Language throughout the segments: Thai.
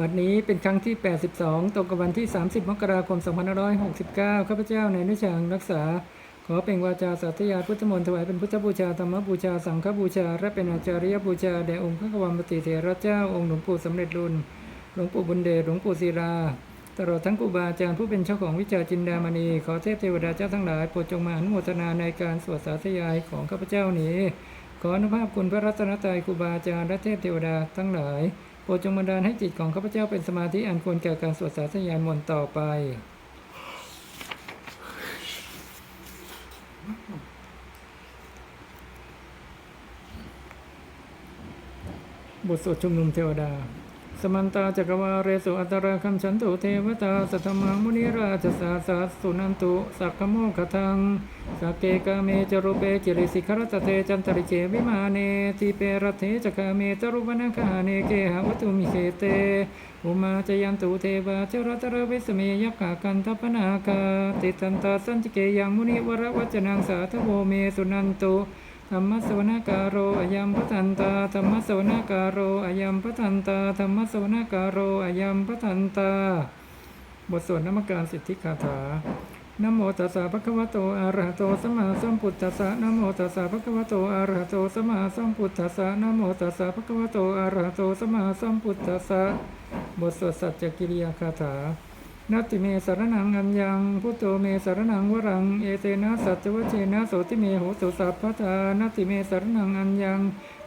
บัดนี้เป็นครั้งที่ 82 ตรงกับวันที่ 30 มกราคม 2569 ข้าพเจ้าในนิชางรักษา ขอเป็นวาจาสัตยาพุทธมนต์ถวายเป็นพุทธบูชา ธรรมบูชา สังฆบูชา และเป็นอาจาริยบูชา แด่องค์พระกวามปฏิเถระเจ้า องค์หลวงปู่สำเร็จรุ่นหลวงปู่บุญเดช หลวงปู่ศิลา ตลอดทั้งครูบาอาจารย์ผู้เป็นเจ้าของวิชาจินดามณี ขอเทพเทวดาเจ้าทั้งหลายโปรดจงมาอนุโมทนาในการสวดสาธยายของข้าพเจ้านี้ ขออนุภาพคุณพระรัตนตรัยครูบาอาจารย์และเทพเทวดาทั้งหลาย รดจงบันดาลให้จิตของข้าพเจ้าเป็นสมาธิอันควรแก่การสวดสาธยายมนต์ต่อไป บทสวดชุมนุมเทวดา สมันตาจักรวาเรสุอัตราคัมฉันตุเทวตาสัทธมังมุนิราชสาสาสุนันตุ สักขโมคทัง สักเกกาเมจรุเปจิริสิขรตเตจันตริเจวิมาเนติเปรเทจกาเมตรุวนาคาเนเกหวตุมิเขเตอุมาจยันตุเทวาเจรตระเวสเมยักขากันทัปนาคาติตันตาสันติเกยังมุนิวรวัจนังสาธโวเมสุนันตุธรรมสวนาการโรอายัมปทันตาธรรมสวนาการโรอายัมปทันตาธรรมสวนาการโรอายัมปทันตา บทสวดนมัการสิทธิคาถา นโมตัสสะภะคะวะโตอะระหะโตสัมมาสัมพุทธัสสะนโมตัสสะภะคะวะโตอะระหะโตสัมมาสัมพุทธัสสะนโมตัสสะภะคะวะโตอะระหะโตสัมมาสัมพุทธัสสะบทสวดสัจจกิริยาคาถา นัตติเมสารนังอัญญังพุทโธเมสารนังวรัง เอเตนะสัจจวเจนะโสติเมโหตุสัพพทานัตติเมสารนังอัญญัง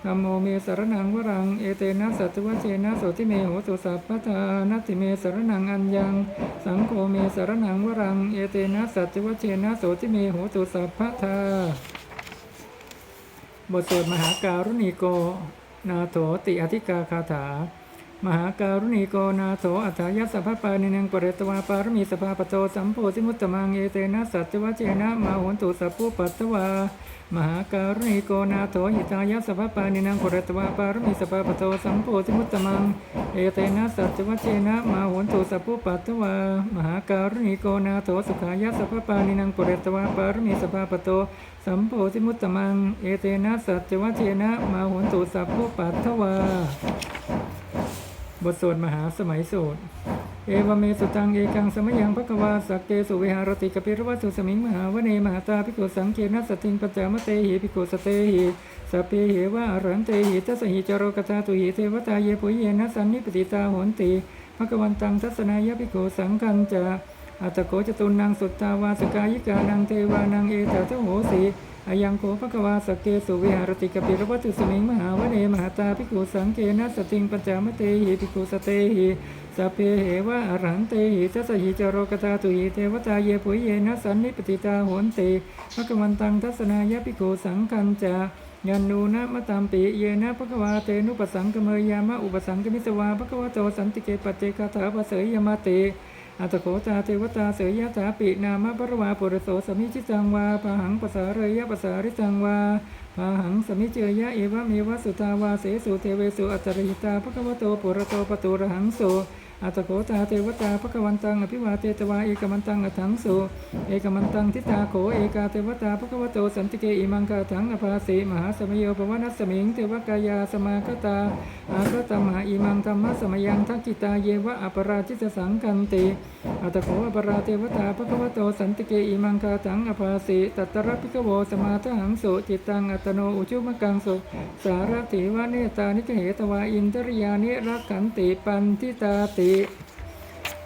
ธัมโมเมสารนังวรัง เอเตนะสัจจวเจนะโสติเมโหตุสัพพทานัตติเมสารนังอัญญัง สังโฆเมสารนังวรัง เอเตนะสัจจวเจนะโสติเมโหตุสัพพทาบทสวดมหาการุณีโก นาโถติอธิกาคาถา มหาการุณีโกนาโถอัฏฐายัสสะพะปานินังปเรตวาปารมีสภาปโตสัมโพธิมุตตมังเอเตนะสัจจวะเจนะมาโหนตุสัพพุปัตตวามหาการุณีโกนาโถหิตายัสสะพะปานินังปเรตวาปารมีสภาปโตสัมโพธิมุตตมังเอเตนะสัจจวะเจนะมาโหนตุสัพพุปัตตวามหาการุณีโกนาโถสุขายัสสะพะปานินังปเรตวาปารมีสภาปโตสัมโพธิมุตตมังเอเตนะสัจจวะเจนะมาโหนตุสัพพุปัตตวา บทสวดมหาสมัยสูตร เอวเมสุตังเอกังสมยังพระกวาสักเกสุเวหารติกปิรวัสุสมิงมหาวเนมหาตาภิกขุสังเกนัสติงปัจจามเตหิภิกขุสเตหิสเปเหวะอรันเตหิทัสหิจโรกตาตุหิเทวตาเยปุเยนะสันนิปติตาหนติภควันตังทัศนายภิกขุสังคัญจา อัตโกจตุนังสุตตาวาสกายิกานังเทวานังเอตตะโหสีอายังโกภควาสเกสุวิหารติกปิรวัตสุสมิงมหาวเนมหาตาภิกขุสังเกนัสติงปัจจามเตหิภิกขุสเตหิสัพเพเหวะอรหันเตหิทัสหิจโรกตาตุหิเทวตาเยปุยเยนะสันนิปติตาโหนติภควันตังทัศนายภิกขุสังคัญจายันนูนะมะตามปิเยนะภควาเตนุปสังกเมยามะอุปสังกมิสวาภควโตสันติเกปเจกาถาภเสยยมาติ อัตโขตาเทวตาเสยยะถาปินามะปรวาปุรโสสมิจิตังวาปะหังปสาเรยะปสาริตังวาปะหังสมิเจยะเอวะเมวะสุตาวาเสสุเทเวสุอัจริตาภควโตปุระโตปตุระหังโส อัตโขตาเทวตาภควันตังอภิวาเตตวาเอกมันตังอถังโสเอกมันตังทิตาโขเอกาเทวตาภควโตสันติเกอิมังกาถังอภาสีมหาสมโยปวนัสสมิงเทวกายาสมาคตาอาคตมหาอิมังธรรมะสมยังทักกิตาเยวะอปราชิตสังกันติอัตโขอปราเทวตาภควโตสันติเกอิมังคาถังอภาสีตัตระพิกโวสมาทหังโสจิตตังอัตโนอุจุมกังโสสารติวะเนตานิเกเหตวาอินทริยานิรักขันติปันทิตาติ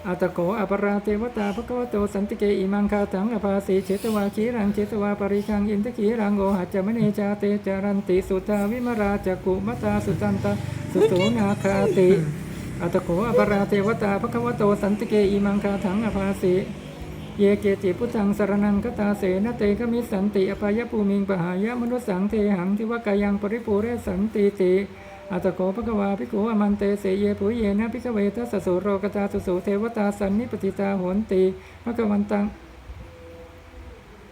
อัตโขอปราเทวตาภควโตสันติเกอิมังคาถังอภาสีเชตวาขีรังเชตวาปริคังอินทขีรังโอหัจมเนจาเตจารันติสุตาวิมราจักุมตาสุตันตสุโสนาคาติอัตโขอปราเทวตาภควโตสันติเกอิมังคาถังอภาสีเยเกจิพุทธังสารนังคตาเสนเตกมิสันติอภายภูมิงปหายมนุสสังเทหังทิวกายังปริปูเรสันติติ อัตโกภควาภิกขุอมันเตเสเยปุเยนะภิกขเวทัสสะโรกตาสุโสเทวตาสันนิปติตาโหนติภควันตัง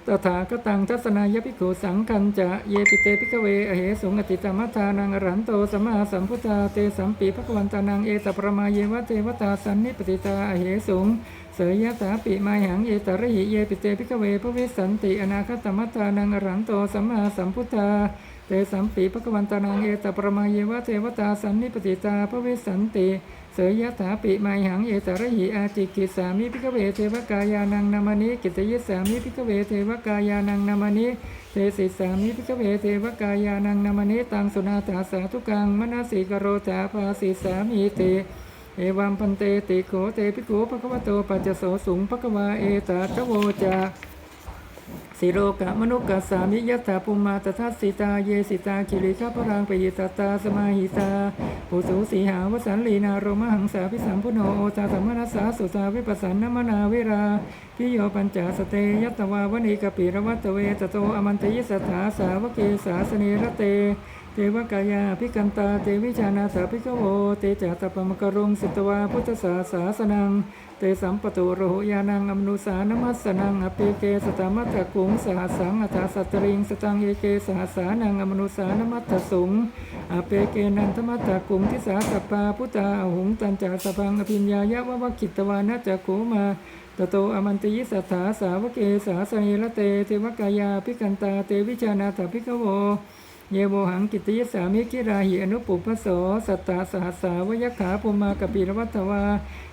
ตถาคตังทัศนายภิกขุสังคัญจะเยปิเตภิกขเวอเหสุงอติตามัทธานังอรหันโตสัมมาสัมพุทธาเตสัมปีภควันตานังเอตประมาเยวะเทวตาสันนิปติตาอเหสุงเสยยะถาปิมาหังเยตระหิเยปิเตภิกขเวพระวิสันติอนาคตมัตตานังอรหันโตสัมมาสัมพุทธา เตสัมปีพระกวันตานังเอตประมาเยวะเทวตาสันนิปติตาพระเวสสันติเสยยะถาปิไมหังเอตระหิอาจิกิสามิพิกเวเทวกายานังนามานิกิตยิสามิพิกเวเทวกายานังนามานิเตสิสามิพิกเวเทวกายานังนามานิตังสุนาตาสาธุกังมนาสีกโรจาภาสิสามิเตเอวัมพันเตติโขเตปิโขภควโตปัจจโสสุงภควาเอตาทโวจา สิโลกะมนุกะสามิยัตถาปุมมาตทัสสิตาเยสิตาคิริข้าพรังปยิตตาสมาหิตาปุสุสีหาวสันลีนาโรมหังสาพิสัมพุโนโอตาสัมมนัสสาสุสาวิปัสสันนมนาเวราพิโยปัญจสเตยัตวาวณีกปิรวัตเวตโตอมันตยิสถาสาวเกสาสเนรเต เทวกายาพิกันตาเตวิชานาสาพิกโวเตจัตตปมกรงสิตวาพุทธศาสาสนัง เตสัมปตุโรหยานังอมนุสานมัสสนังอเปเกสตามัตตะกุงสหสังอัฏสัตริงสตังเอเกสหสานังอมนุสานมัตตสุงอเปเกนันทมัตตะกุงทิสาสปปาพุทธาอหุงตัญจาสพังอภิญญายะวะวะคิตวานะจักโขมาตโตอมันติยิสัทธาสาวเกสาสเนระเตเทวกายาพิกันตาเตวิชานาถพิกโว เยโวหังกิตยสามิกิราหิอนุปุพโสสัตตาสหัสสาวยขาปุมากปีรวัตวา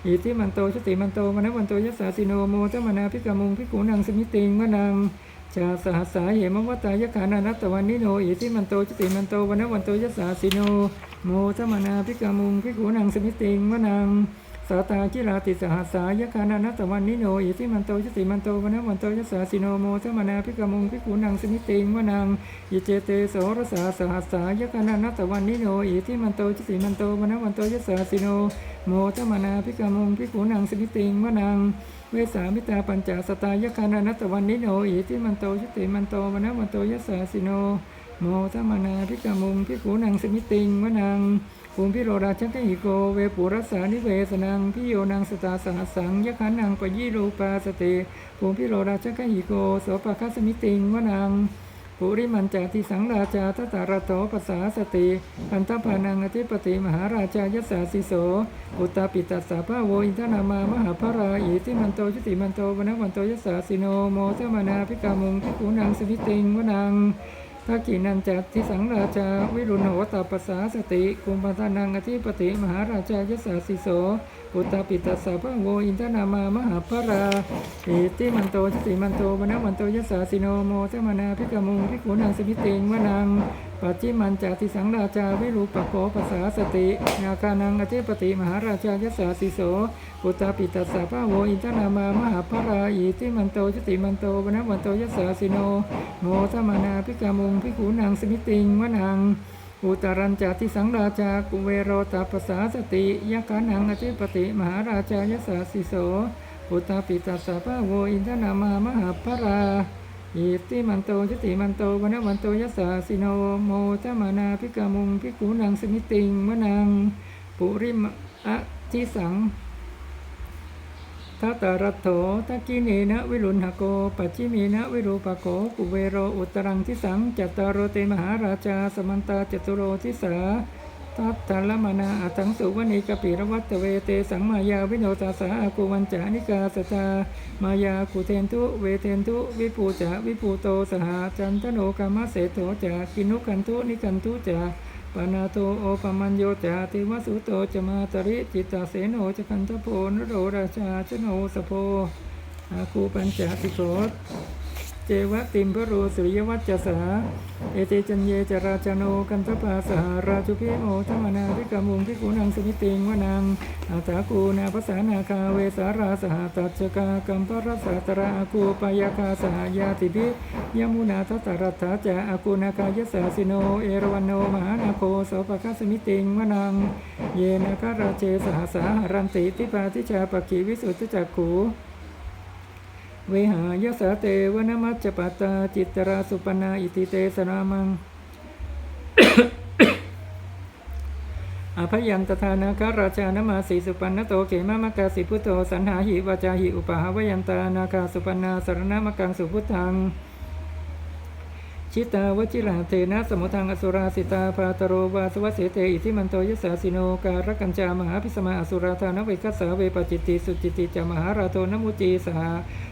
อิทิมันโตชติมันโตมนวันโตยสสาสิโนโมตมนาพิกมุงพิกูนังสมิติงวนังชาสหัสสาเหมวัตตายขานานัตตวันนิโนอิทิมันโตชติมันโตวันวันโตยสสาสิโนโมตมนาพิกมุงพิกูนังสมิติงวนัง สาตากิราติสหัสายคานานัตวันนิโนอิทิมันโตชติมันโตวันวันโตยสสาสิโนโมตมนาพิกมุงพิกูนังสมิติงวนังอิเจเตโสรสาสหัสายกนานัตวันนิโนอิทิมันโตจิติมันโตมนวันโตยสสาสิโนโมตมนาพิกามงพิกูนังสมิติงวนังเวสามิตาปัญจสตายกานานัตวันนิโนอิทิมันโตจิติมันโตมนวันโตยสสาสิโนโมตมนาพิกามงพิกูนังสมิติงวนัง ภูมิพิโรราชกหิโกเวปุรัสสานิเวสนังพิโยนังสตาสหัสสังยะคันนังปยีรูปาสติภูมิพิโรราชกหิโกโสปะคัสมิติงวนังปุริมันจาติสังราชาตตารโตปัสสาสติพันธพานังอธิปติมหาราชายสาสิโส อุตตาปิตัสสะพะโวอินทนามามหาภราอิติมันโตชุติมันโตวนวันโตยสสาสิโนโมทมานาพิกามุงพิกุนังสมิติงวนัง ทักกินันจัตทิสังราชา วิรุณโหตปัสสาสติกุมพันธนังอธิปติมหาราชายสสาสิโส อุตตาปิตัสสะพะโวอินทนามามหาภราอิติมันโตชุติมันโตวนวันโตยสสาสิโนโมทมนาพิกามุงพิกุนังสมิเติงวนังปัจจิมันจาติสังราชาวิรูปโขภาษาสตินาคานังอธิปติมหาราชายสสาสิโสปุตตาปิตัสสะพะโวอินทนามามหาภราอิติมันโตจติมันโตวนวันโตยสสาสิโนโมทมานาพิกามุงพิขูนางสมิเติงวนัง อุตรัญจาติสังราชากุเวโรตาภาษาสติยกานังอธิปติมหาราชายสาสิโสอุตตาปิตัสสะพะโวอินทนามามหาภราอิติมันโตยติมันโตวนวันโตยสสาสิโนโมทมานาพิกามุงพิกุนังสมิติงวนังปุริมะทิสัง ทัตตารัตโถทักกิเนนะวิรุณหโก ปัจจิเมนะวิรูปโกกุเวโรอุตรังทิสังจัตตารโรเตมหาราชา สมันตาจตุโรทิสาทัตตาลมนาอัตังสุวณีกปิรวัตเวเตสังมายาวิโนตาสาอากุวันจานิกาสตามายากุเทนทุเวเทนทุวิปูจาวิปูโตสหจันทโนกามเสโถจากินุกันทุนิกันทุจา ปนาโตโอปมัญโยจาติวสุโตจมาตริจิตตาเสโนจคันทโพนโรราชาชโนสโพอาคูปัญจติโส เจวะติมพระโรสุริยวัจจสาเอเตจันเยจราจโนกันทปาสหาราชุพิโมธรรมนาพิกามุงพิกุนังสมิติงวนังอาตาคูนาภาษานาคาเวสาราสหตัจกากัมปรัสสาตระอาคูปายาคาสหายาติภิยมุนาทัตรัตถาจาอาคูนาคายสาสิโนเอรวันโนมหานาโคโสปคัสมิติงวนัง เยนาคาราเจสหสาหารันติทิปาทิชาปกิวิสุทธิจักขู เวหายสาเตวนมัจจปตตาจิตตราสุปนาอิติเตสนามังอภยันตทานาคาราชานมาสีสุปันนโตเขมามกาสิพุโตสันหาหิวาจาหิอุปหาวยันตานาคาสุปันนาสรณมกังสุพุทธัง ชิตาวชิราเทนะสมุทังอสุราสิตาภาตโรวาสวเสเตอิทิมันโตยสาสิโนการกัญจามหาพิสมาอสุราธานเวคัสสาเวปจิตติสุจิตติจามหาราโตนมุจีสหา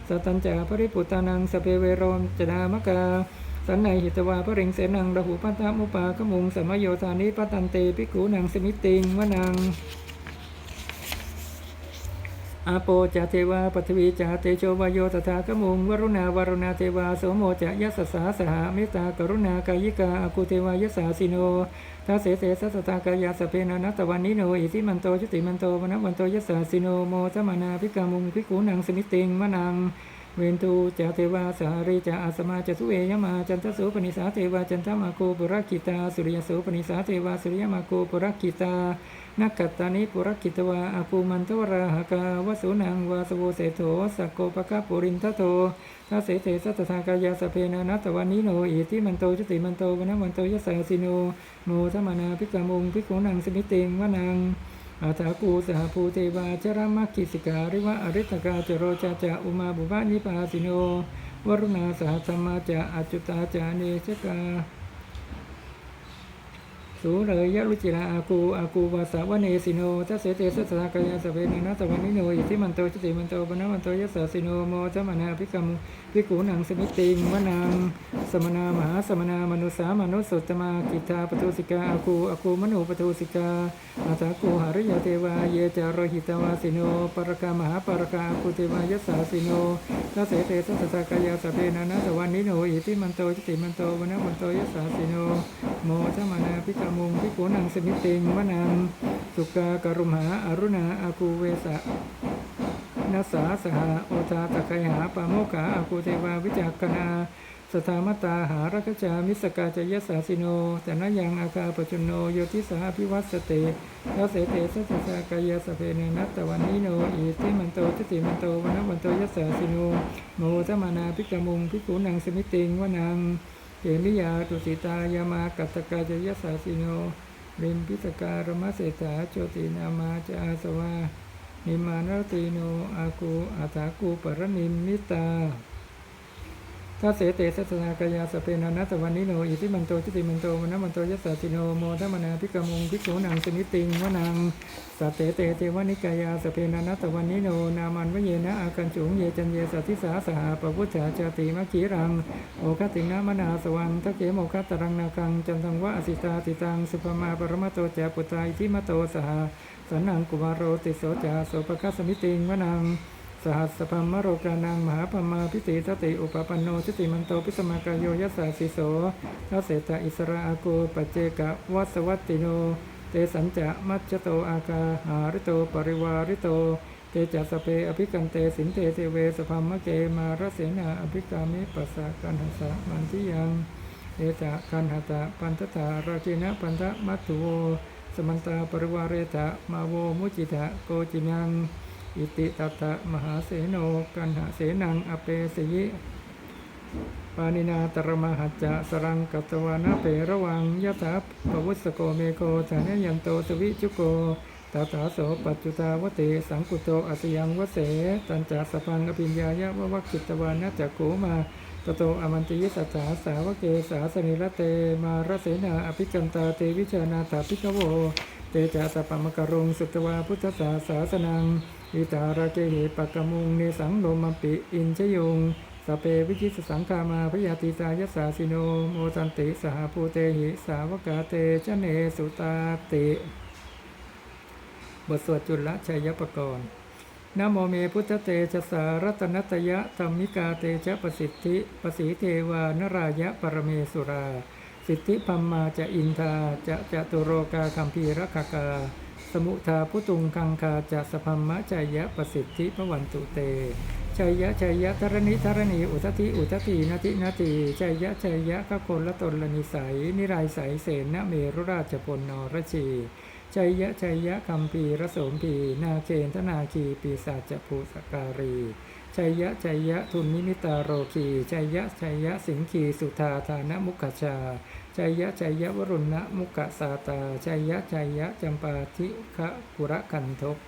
สตัญจาปริปุตตานังสเปเวโรมจนามกาสันในหิตวาพระริงเสนังระหูปัตตมุปากมุงสมโยธานิปตันเตปิกูนังสมิติงวนัง อาโปจะเทวาปฐวีจะเตโชวายโยตถาคมุงวรุณาวรุณาเทวาโสโมจะยัสสาสหเมตตากรุณากายิกาอากุเทวายสสาสิโนทัสเสเสสัสตากายาสเพนานัตตวันนิโนอิทิมันโตชุติมันโตวนวันโตยัสสาสิโนโมทมานาพิกามุงพิกูนังสมิติงมะนังเวนตูจะเทวาสารีจะอาสมาจะทุเอยมาจันทโสปนิสาเทวาจันทมาโกปุรกิตาสุริยโสปนิสาเทวาสุริยมาโกปุรกิตา นักกัตตานิปุรกิตวาอาภูมันทวราหกาวสุนังวาสโวเสโถสักโกปะกะปุรินทโตทัสเสเสสัตถากายาสพเพนานัตวันนิโนอิทิมันโตจติมันโตวนะมันโตยสสาสิโนโมทมนาพิกามุงพิกุนังสมิติงวนังอาถากูสหภูเทวาจรามัคคิสิการิวะอริตกาจโรจาจะอุมาบุบานิปาสิโนวรุณาสหธรรมาจะอจจุตาจาเนชกา สูเลยยะรุจิราอากูอากูวาสาวเนสิโนทัสเสเตสัสสะกายาสเวนะนัสวันนิโนอิทิมันโตจติมันโตปนะมันโตยัสสะสิโนโมทมนาภิกรรมภิกขุนังสมิติงวนังสมนามหาสมนามนุสามนุสสุตมากิตาปทุสิกาอากูอากูมโนปทุสิกาอาตากูหาริยเทวาเยจารหิตวาสิโนปรกามหาปรกาอากูเทวายัสสะสิโนทัสเสเตสัสสะกายาสเวนะนัสวันนิโนอิทิมันโตจติมันโตปนะมันโตยัสสะสิโนโมทมานาพิกามุงพิโกนังสมิติงวนังสุกากรุมหาอรุณาอากูเวสะนัสสาสหาโอทาตะไคหาปาโมกขาอากูเทวาวิจักคณาสถามตาหารักจามิสกาจยสาสิโนแต่นยังอาคาปจุนโนโยติสาพิวัสเตทัสเสเตสัสสะกายาสเพเนนัตตวันนิโนอิทิมันโตจติมันโตวันวันโตยัสสาสิโนโมทมานาพิกามุงพิกูนังสมิติงวนัง เอมิยาตุสิตายามากัตกาจยสาสิโนริมพิสการมเสสาโจตินามาจอาสวานิมานรติโนอากูอาตากูปรนิมมิตา ทัสเสเตสัสนากายาสเปนานัตวันนิโนอิทิมันโตจิติมันโตวนะมันโตยัสสาสิโนโมทัมนาพิกมุงพิกโขนังสนิติงวนังสัตเตเตเทวนิกายาสเปนานัตวันนิโนนามันวเยนะอากันจุงเยจันเยสัติสาสหาปพุทธาจติมัคีรังโอคติงนามนาสวังทักเขโมคัตตรังนาคังจันทังวะอสิตาติตังสุภมาปรมโตจปุตตาอิทิมโตสหาสันนังกุมารโรติโสจาโสปคัสสมิติงวนัง สหัสสพัมมโรกานังมหาพมาพิติทติอุปปันโนชิติมันโตพิสมากายโยยัสสาสิโสทัสเสตอิสระอากูปัจเจกะวัสวัตติโนเตสัญจะมัจโตอากาหาริโตปริวาริโตเตจัสเปอภิกันเตสินเตเทเวสพัมมะเกมารเสนาอภิกามิปัสสะกันหสะมันทิยังเอตะกันหตะปันทตาราจินะปันทะมัตถุโวสมันตาปริวาเรตะมาโวมุจิตะโกจินัง อิติตัตะมหาเสโนกันหาเสนังอเปสยิปานินาตรมหัจจะสรังกัตวานาเประวังยะถาปวุสโกเมโกฐานยันโตสวิจุโกตาตาโสปัจจุตาวเตสังกุโตอัสยังวเส ตันจัสพังอภิญญายะวะวักจิตวานะจักโขมาตโตอมันติยสัจจาสาวเกสาสนิรเตมารเสนาอภิจันตาเตวิชานาถาภิกโว เตจาสปปมกรุงสุตวาพุทธศาสาสนัง อิตาราเกหิปะกะมุงเนสังโลมมปิอินชยุงสเปวิจิตสังคามาพยาติตายสสาสิโนโมตันติสหภูเตหิสาวกาเตชะเนสุตาติ บทสวดจุลชัยปกรณ์นโมเมพุทธเตชะสารัตนัตยะธรรมิกาเตชะประสิทธิประสีเทวานรายะปรเมสุรา สิทธิพัมมาจะอินทาจะจตุโรกาคัมภีรคกา สมุทาพุตุงคังคาจะสพัมมะจายะประสิทธิพระวันตุเตชัยยะชัยยะธรณิธรณี อุทติอุทตินาตินาติชัยยะชัยยะกะโกลตนละนิสัย นิรายสัยเสนเมรุราชพลนรชีชัยยะชัยยะคัมปีระสมพีนาเคนธนาคีปีศาจภูสการีชัยยะชัยยะทุนนิมิตาโรคีชัยยะชัยยะสิงคีสุธาธานมุขชา ชัยยะชัยยะวรุณะมุกะสาตาชัยยะชัยยะจำปาทิคะกุระกันทก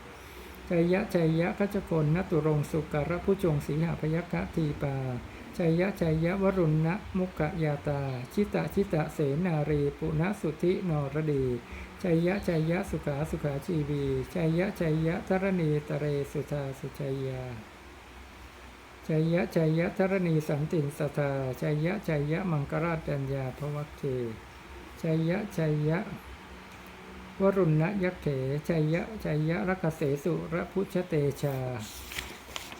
ชัยยะชัยยะกัจกลนตุรงสุการะผู้จงสีหพยกะทีปาชัยยะชัยยะวรุณะมุกะยาตา ชิตะชิตะเสนารี ปุณสุธินรดีชัยยะชัยยะสุขาสุขาชีวีชัยยะชัยยะธรณีตเรสุธาสุชัยยา ชัยยะชัยยะธรณีสันติสทาชัยยะชัยยะมังกราชัญญาภวัคเคชัยยะชัยยะวรุณยักเถชัยยะชัยยะรักเสสุระพุชเตชา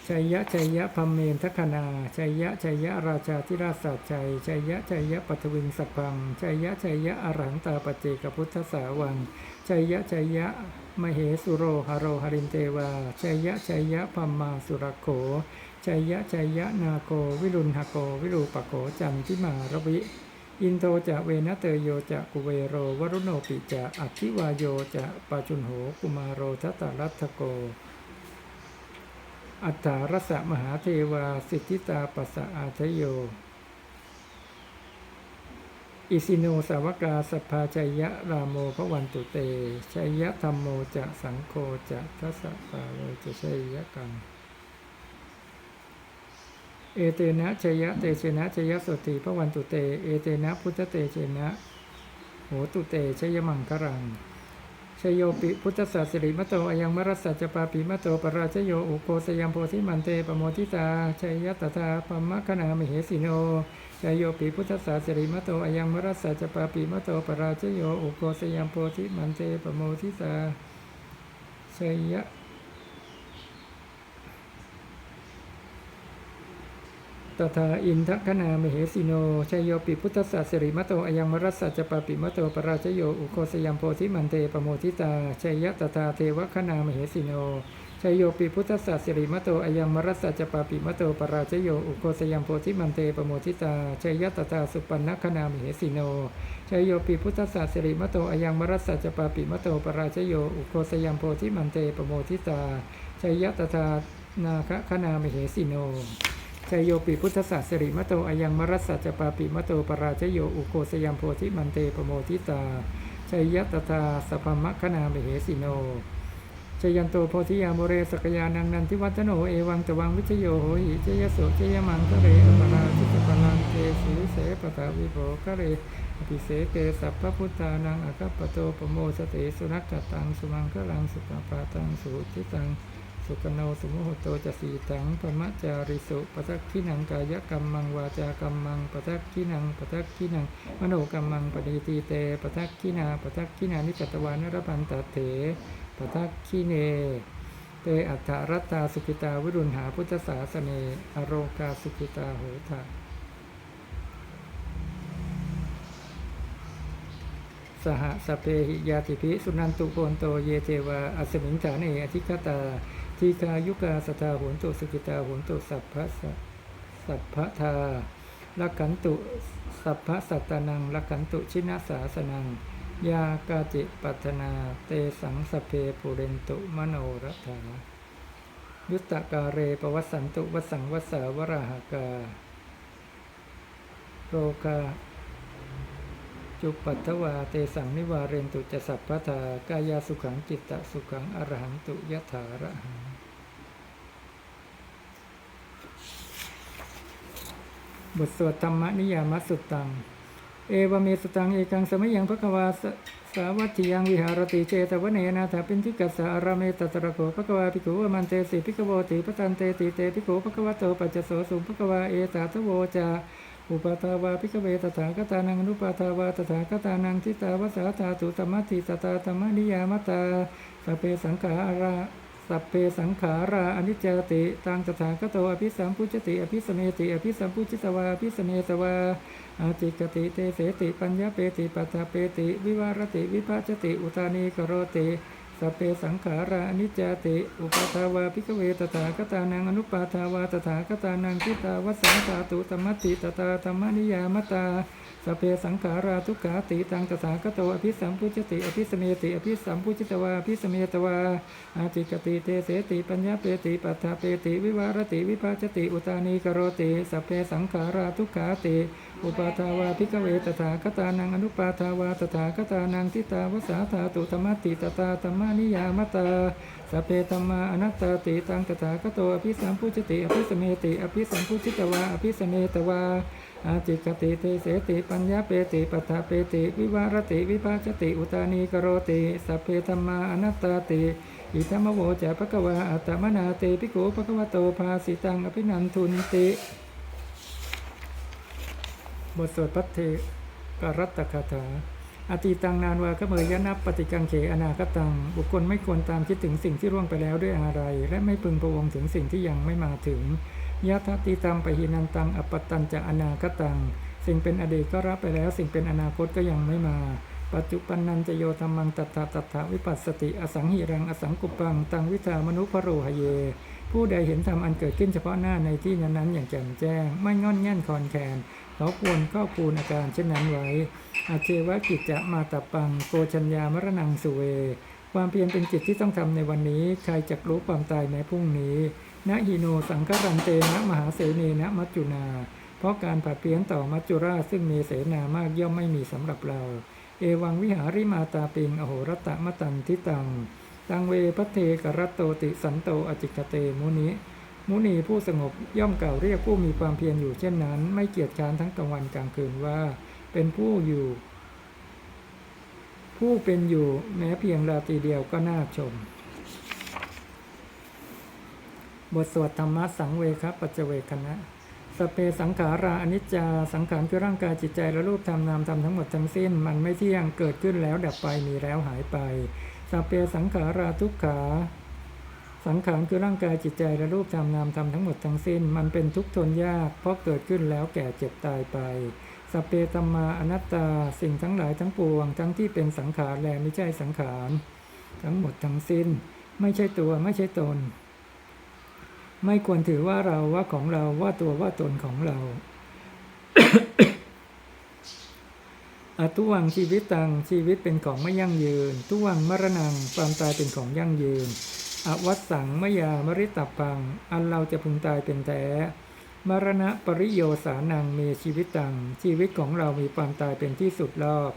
ชัยยะชัยยะพมเมนทคนาชัยยะชัยยะราชาธิราชสัจชัยชัยยะชัยยะปัทวิงสัพพังชัยยะชัยยะอรหันตาปเจกพุทธสาวังชัยยะชัยยะมเหสุโรหโรหรินเทวาชัยยะชัยยะพัมมาสุรโข ชยยะชยยะนาโกวิรุณหโก วิรูปโขจันทิมารวิ อินโทจะเวนะเตโยจะกุเวโรวรุโนปิจะอธิวายโยจะปาจุนโหกุมารโรทัตตรัตโก อัฏฐารสะมหาเทวาสิทธิตาปัสสะอาทโย อิสิโนสาวกาสพพาชัยยะรามโมพระวันตุเตชัยยะธรรมโมจะสังโฆจะทัสสะปาโลจะชัยยะกัง เอเตนะชยะเตเชนะชยะสติพระวันตุเต เอเตนะพุทธเตเชนะโหตุเตชยมังครังชโยปิพุทธศาสริมโตอายังมรัสสัจปาปิมโตปราชโยอุโกสยัมโพธิมันเตปโมทิตาชยตถาปมะคณามเหสิโนชโยปิพุทธศาสริมโตอายังมรัสสัจปาปิมโตปราชโยอุโกสยัมโพธิมันเตปโมทิตาชยะ ตถาอินทคณามเหสิโนชยโยปิพุทธศาสริมะโตอายังมรัสสัจปาปิมะโตปราชโยอุโคสยัมโพธิมันเตปโมทิตาชยยะตถาเทวคณามเหสิโนชยโยปิพุทธศาสริมะโตอายังมรัสสัจปาปิมะโตปราชโยอุโคสยัมโพธิมันเตปโมทิตาชยยะตถาสุปันนคณามเหสิโนชยโยปิพุทธศาสริมะโตอายังมรัสสัจปาปิมะโตปราชโยอุโคสยัมโพธิมันเตปโมทิตาชยยะตถานาคคณามเหสิโน ชยโยปิพุทธศาสริมะโตอายังมรัสสัจจปาปิมะโตปราชโยอุโกสยัมโพธิมันเตปโมทิตาชัยยะตถาสพพมะคณาเมเหสิโนชยันโตโพธิยาโมเรสกยานังนันทิวัฒโนเอวังตวังวิชโยโหหิเจยโสเจยมังคะเรอปราชิตปลังเทสีเสปตาวิโภคะเรอภิเสเกสัพพพุทธานังอคัปปโตปโมสติสุนักกตังสุมังคลังสุปปาตังสุทิตัง สุกโนสุโมโหโตจะสีตังปมะจาริสุปะทักขินังกายกรรมังวาจากรรมังปะทักขินังปะทักขินังมโนกรรมังปณิตีเตปะทักขินาปะทักขินานิจตวานรพันตเถปะทักขิเนเตอัฏฐรัตตาสุขิตาวิรุณหาพุทธศาสเนอโรกาสุขิตาโหทะสหสเพหิยาติภิสุนันตุโกนโตเยเทวาอัสมิงฐานเนอธิคตา ทีคายุกาสทาโหนตุสกิตาโหนตุสัพพะสัพพะทาลักขันตุสัพพะสัตตานังลักขันตุชินาสาสนัง ยากาจิปัตนา เตสังสเพปุเรนตุมโนรัฐายุตตะกาเรปวัสันตุวสังวสาวราหกา โรคาจุปัตถวาเตสังนิวาเรนตุจะสัพพะทากายาสุขังจิตตะสุขังอรหันตุยะถาระหัง บทสวดธรรมนิยามสุตตัง เอวเมสตังเอกังสมัยยังพระกวาสสาวัตถิยังวิหารติเจตวเนนาถาปินทิกัสสะอาราเมตตระโกพระกวาภิกขุวมันเตสิภิกขโวติปตันเตติเตภิกขุพระกวาโตปัจจโสสุพระกวาเอตาทโวจาอุปาทาวาพิกเวตถาคตานังอนุปาทาวาตถาคตานังทิตาวสาธาตุตมัตติตตาธรรมนิยามตาสเพสังขารา สัพเพสังขาราอนิจจติตังตถาคโตอภิสัมพุจติ อภิสเมติอภิสัมพุจิตวาอภิสเมตวาอาติกติเตเสติ ปัญญาเปติปัฏฐเปติ วิวารติ วิภาชติ อุตานีกโรติ สัพเพสังขาราอนิจจติ อุปาทาวาพิกเวตถาคตานังอนุปาทาวาตถาคตานังทิตาวสังสาตุตมัตติตตาธรรมนิยามตาสพเพสังขาราทุกขาติตังตถาคโตอภิสัมพุจติอภิสเมติอภิสัมพุจิตวาอภิสเมตวาอาติกติเตเสติปัญญาเปติปัฏฐาเปติ วิวารติวิภาชติอุตานีกโรติสพเพสังขาราทุกขาติ อุปาทาวาพิกเวตถาคตานังอนุปาทาวาตถาคตานังทิตาวสาธาตุธรรมตติตตาธรรมานิยามตาสพเพธรรมาอนัตตาติตังตถาคโตอภิสัมพุจติอภิสเมติอภิสัมพุจิตวาอภิสเมตวาอาจิกติเตเสติปัญญาเปติปัฏฐเปติวิวารติวิภาชติอุตานีกโรติสัพเพธรรมาอนัตตาติอิทัมมโวจะภะควาอัตมนาเตปิโกภะควโตภาสิตังอภินันทุนติ บทสวดพัทเทกรัตตคาถาอติตังนานวาขเมยยนับปฏิกังเขอนาคตัง บุคคลไม่ควรตามคิดถึงสิ่งที่ร่วงไปแล้วด้วยอะไร และไม่พึงพะวงถึงสิ่งที่ยังไม่มาถึงยะทัตติตังปหินันตังอปตันจะอนาคตัง สิ่งเป็นอดีตก็รับไปแล้ว สิ่งเป็นอนาคตก็ยังไม่มา ปัจจุปันนันจะโยธรรมังตัตถาตัตถาวิปัสสติ อสังหิรังอสังกุปัง ตังวิทามนุพโรหเย ผู้ใดเห็นธรรมอันเกิดขึ้นเฉพาะหน้าในที่นั้นๆอย่างแจ่มแจ้ง ไม่งอนแง่นคอนแคน เขาควรก็คูณอาการเช่นนั้นไว้ อาเจวะกิจจะมาตปังโกชัญญามรณังสุเว ความเพียรเป็นจิตที่ต้องทำในวันนี้ ใครจะรู้ความตายแม้พรุ่งนี้นะหิโนสังครันเตนะมหาเสนีนะมัจจุนา เพราะการผัดเปลี่ยนต่อมัจจุราชซึ่งมีเสนามากย่อมไม่มีสำหรับเรา เอวังวิหาริมาตาปิงอโหรตะมะตันทิตัง ตังเวพัเทกรัตโตติสันโตอจิกเตมุนิ มุนีผู้สงบย่อมกล่าวเรียกผู้มีความเพียรอยู่เช่นนั้น ไม่เกียจค้านทั้งกลางวันกลางคืนว่า เป็นผู้อยู่ ผู้เป็นอยู่แม้เพียงราตรีเดียวก็น่าชม บทสวดธรรมะสังเวครับปัจเวคณะสเพสังขาราอนิจจาสังขารคือร่างกายจิตใจและรูปธรรมนามธรรมทั้งหมดทั้งสิ้น มันไม่เที่ยงเกิดขึ้นแล้วดับไปมีแล้วหายไปสเพสังขาราทุกขา สังขารคือร่างกายจิตใจและรูปธรรมนามธรรมทั้งหมดทั้งสิ้น มันเป็นทุกข์ทนยาก เพราะเกิดขึ้นแล้วแก่เจ็บตายไปสเพธรรมาอนัตตาสิ่งทั้งหลายทั้งปวง ทั้งที่เป็นสังขารและไม่ใช่สังขาร ทั้งหมดทั้งสิ้น ไม่ใช่ตัวไม่ใช่ตน ไม่ควรถือว่าเราว่าของเราว่าตัวว่าตนของเราอทุวังชีวิตตังชีวิตเป็นของไม่ยั่งยืนทุวังมรณังความตายเป็นของยั่งยืน อวัตสังมยามริตปัง อันเราจะพึงตายเป็นแท้มรณะปริโยสานังมีชีวิตตัง ชีวิตของเรามีความตายเป็นที่สุดรอบ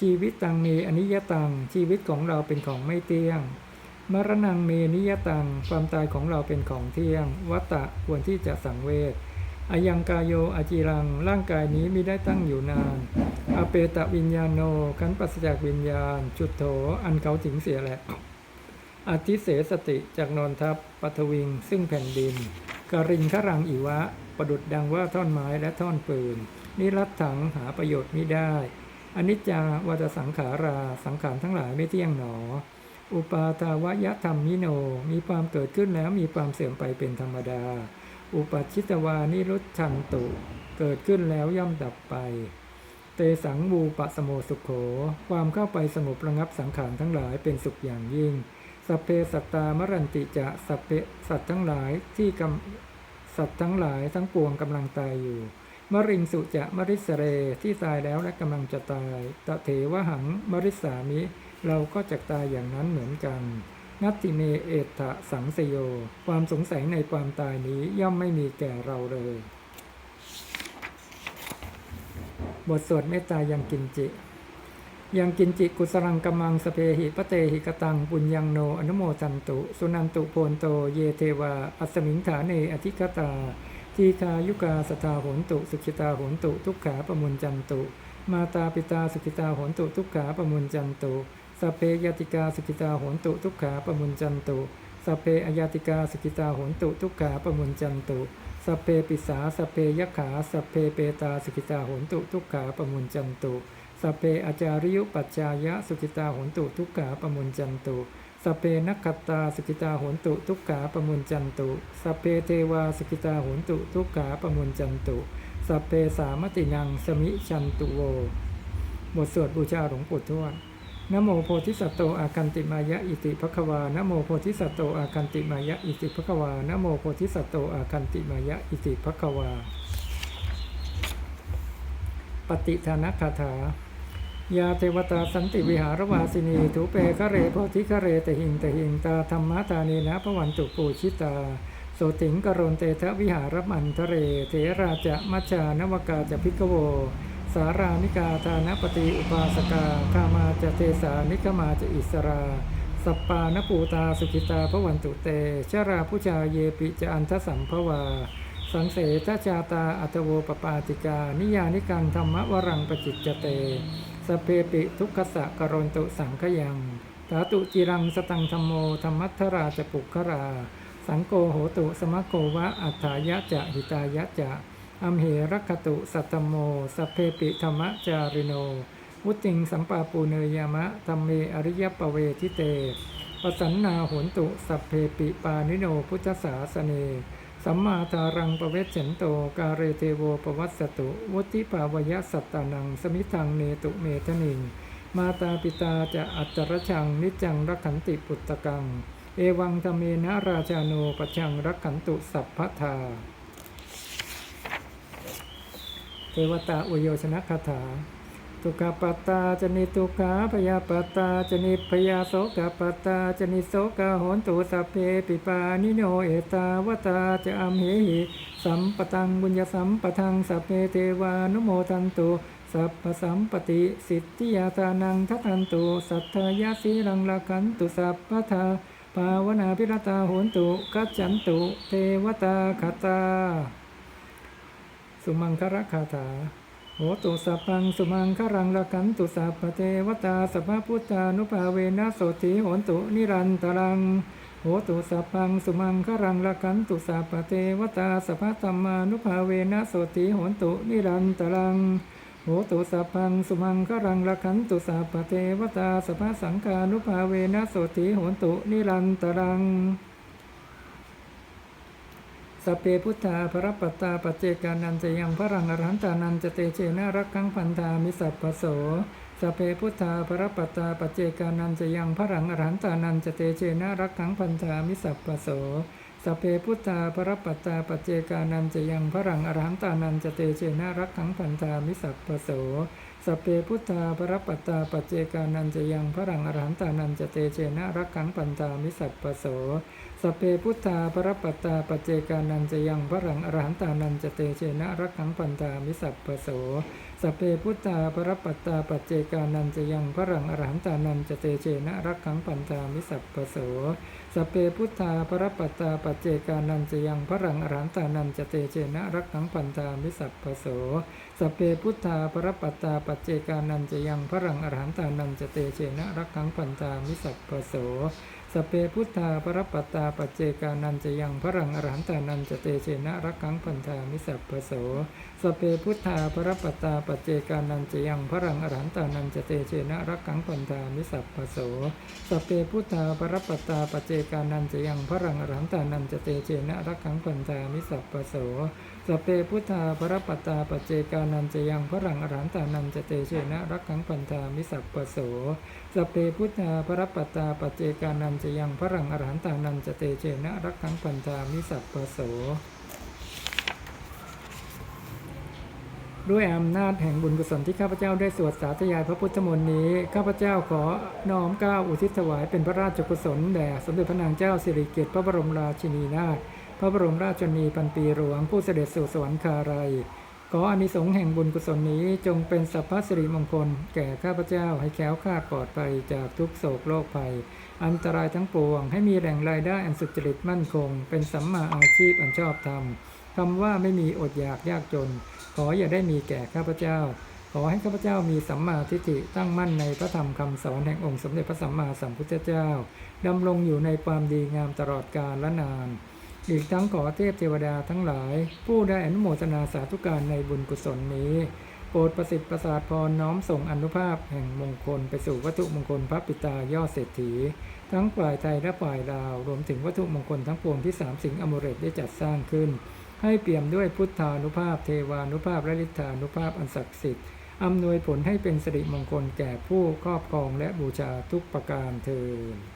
ชีวิตตังมีอนิยตัง ชีวิตของเราเป็นของไม่เที่ยง มรณังเมนิยตัง ความตายของเราเป็นของเที่ยง วัตตะควรที่จะสังเวชอายังกายโยอาจิรัง ร่างกายนี้ไม่ได้ตั้งอยู่นาน อเปตะวิญญาโนขันปัสจากวิญญาณ จุดโถ อันเขาถึงเสียแหละ อธิเสสติจากนอนทัพปัทวิง ซึ่งแผ่นดินกริงขรังอิวะ ประดุดดังว่าท่อนไม้และท่อนปืน นิรัตถังหาประโยชน์ไม่ได้ อนิจจาวัตสังขาราสังขารทั้งหลายไม่เที่ยงหนอ อุปาทาวยธรรมมิโน มีความเกิดขึ้นแล้วมีความเสื่อมไปเป็นธรรมดา อุปชิตวานิรุตชันตุ เกิดขึ้นแล้วย่อมดับไป เตสังวูปะสโมสุขโข ความเข้าไปสงบระงับสังขารทั้งหลายเป็นสุขอย่างยิ่ง สัพเพสัตตามรันติจะสัพเพสัตว์ทั้งหลายที่กำสัตว์ทั้งหลายทั้งปวงกำลังตายอยู่ มริงสุจะมริสเรที่ตายแล้วและกำลังจะตายตะเถวหังมริสามิ เราก็จะตายอย่างนั้นเหมือนกันนัตติเมเอตะสังสยโย ความสงสัยในความตายนี้ย่อมไม่มีแก่เราเลย บทสวดเมตตายังกินจิ ยังกินจิกุสรังกมังสเพหิปเตหิกตังปุญญังโนอนุโมทันตุ สุนันตุโพนโตเยเทวา อัสมิงฐาเนอธิคตา ทีคายุกาสทาโหนตุ สุขิตาโหนตุ ทุกขาปมุญจันตุ มาตาปิตาสุขิตาโหนตุทุกขาปมุญจันตุสเพยติกาสุขิตาโหนตุทุกขาปมุญจันตุสเพอยติกาสุขิตาโหนตุทุกขาปมุญจันตุสเพปิสาสเพยขาสเพเปตาสุขิตาโหนตุทุกขาปมุญจันตุ สเพอาจาริยุปัจจายะสุขิตาโหนตุทุกขาปมุญจันตุสเพนักขตาสุขิตาโหนตุทุกขาปมุญจันตุสเพเทวาสุขิตาโหนตุทุกขาปมุญจันตุสเพสามตินังสมิชันตุโว บทสวดบูชาหลวงปู่ทวดนโมโพธิสัตโตอาคันติมายะอิติภควานโมโพธิสัตโตอาคันติมายะอิติภควานโมโพธิสัตโตอาคันติมายะอิติภควา ปฏิทานคาถา ยาเทวตาสันติวิหารวาสินีถูเปคะเรโพธิคะเรตหิงตหิงตาธรรมะตานีนะพระวันตุปูชิตาโสติงกรณเตทะวิหารมันทะเร เถราจะมัจจานวกาจะพิกโว สารานิกาทานปฏิอุปาสกาคามาจะเทสานิกมาจะอิสราสปานปูตาสุขิตาพระวันตุเต ชราผู้ชาเยปิจะอันทสัมภวา สังเสทจาตาอัตโวปปาติกา นิยานิกังธรรมวรังปจิจเต สเพปิทุกขสะกรณตุสังขยังเทสาตุจิรังสตังธรรมโมธรรมัทธราจะปุกขรา สังโกโหตุสมะโกวะอัฏฐายะจะหิตายะจะอัมเหรักขตุสัตตมโมสเพปิธรรมจาริโน วุติงสัมปาปูเนยามะธรรมเมอริยปเวทิเตปสันนาโหนตุสัพเพปิปานิโนพุทธสาสเน สัมมาทารังปเวชเฉนโต กาเรเทโวปวัสสตุวุติภาวยสัตตานัง สมิทังเนตุเมทนิง มาตาปิตาจะอัจจรชัง นิจังรักขันติปุตตะกัง เอวังธเมนะราชาโนปชชังรักขันตุสัพพทา เทวตาอุโยชนะคาถา ทุกขปัตตาจนิทุกขาพยาปัตตาจนิพยาโสกปัตตาจนิโสกโหนตุสัพเพปิปานิโนเอตาวตาจะอัมเหหิสัมปตังบุญญสัมปทังสัพเพเทวานุโมทันตุสัพพสัมปติสิทธิยาตานังทัตันตุสัทธายาสีรังละคันตุสัพพทาภาวนาพิรตาโหนตุกัจจันตุเทวตาคตา สุมังคระคาถา โหตุสัพพังสุมังครังละกันตุสัพเทวตาสัพพพุทธานุภาเวนะโสติโหนตุนิรันตรังโหตุสัพพังสุมังครังละกันตุสัพเทวตาสัพธรรมานุภาเวนะโสติโหนตุนิรันตรังโหตุสัพพังสุมังครังละขันตุสัพเทวตาสัพพสังฆานุภาเวนะโสติโหนตุนิรันตรัง สเพพุทธาพระปัตตาปเจกานันจะยังพระรังอรหันตานันจะเตเชนะรักขังพันธามิสัพพโสสเพพุทธาพระปัตตาปเจกานันจะยังพระรังอรหันตานันจะเตเชนะรักขังพันธามิสัพพโสสเพพุทธาพระปัตตาปเจกานันจะยังพระรังอรหันตานันจะเตเชนะรักขังพันธามิสัพพโส สเพพุทธาพระปัตตาปัจเจกานันจะยังพระรังอรหันตานันจะเตเชนะรักขังพันธามิสัพพโสสเพพุทธาปรปัตตาปัจเจกานันจะยังพระรังอรหันตานันจะเตเชนะรักขังปันตามิสัพปโสสเพพุทธาปรปัตตาปัจเจกานันจะยังพระรังอรหันตานันจะเตเชนะรักขังปันตามิสัพปโสสเพพุทธาปรปัตตาปัจเจกานันจะยังพระรังอรหันตานันจะเตเชนะรักขังปันตามิสัพปโส สเพพุทธาปรปัตตาปัจเจกานันจะยังพระรังอรหันตานันจะเตเชนะรักขังพันธามิสัพปโสสเพพุทธาปรปัตตาปัจเจกานันจะยังพระรังอรหันตานันจะเตเชนะรักขังพันธามิสัพพโส สเพพุทธาประปตาปเจกานันจะยังพระรังอรหันตานันจะเตเชนะรักขังพันธามิสัพพโสสเพพุทธาประปตาปเจกานันจะยังพระรังอรหันตานันจะเตเชนะรักขังพันธามิสัพพโสสเพพุทธาประปตาปเจกานันจะยังพระรังอรหันตานันจะเตเชนะรักขังพันธามิสัพพโสสเพพุทธาประปตาปเจกานันจะยังพระรังอรหันตานันจะเตเชนะรักขังปัญจามิสัพปโส ด้วยอำนาจแห่งบุญกุศลที่ข้าพเจ้าได้สวดสาธยายพระพุทธมนต์นี้ ข้าพเจ้าขอน้อมก้าวอุทิศถวายเป็นพระราชกุศลแด่สมเด็จพระนางเจ้าสิริกิติ์พระบรมราชินีนาถพระบรมราชชนีพันปีหลวงผู้เสด็จสู่สวรรคาลัยขออานิสงส์แห่งบุญกุศลนี้จงเป็นสัพพสิริมงคล แก่ข้าพเจ้าให้แคล้วคลาดปลอดภัยจากทุกโศกโรคภัย อันตรายทั้งปวงให้มีแหล่งรายได้อันสุจริตมั่นคง เป็นสัมมาอาชีพอันชอบธรรม คำว่าไม่มีอดอยากยากจน ขออย่าได้มีแก่ข้าพเจ้า ขอให้ข้าพเจ้ามีสัมมาทิฏฐิตั้งมั่นในพระธรรมคำสอนแห่งองค์สมเด็จพระสัมมาสัมพุทธเจ้าดำรงอยู่ในความดีงามตลอดกาลและนาน อีกทั้งขอเทพเทวดาทั้งหลาย ผู้ได้อนุโมทนาสาธุการในบุญกุศลนี้โปรดประสิทธิ์ประสาทพรน้อมส่งอนุภาพแห่งมงคลไปสู่วัตถุมงคลพระปิตายอดเศรษฐี ทั้งฝ่ายไทยและฝ่ายลาว รวมถึงวัตถุมงคลทั้งปวงที่สามสิงอมเรตได้จัดสร้างขึ้น ให้เปี่ยมด้วยพุทธานุภาพเทวานุภาพและฤทธานุภาพอันศักดิ์สิทธิ์อำนวยผลให้เป็นสิริมงคลแก่ผู้ครอบครองและบูชาทุกประการเทิน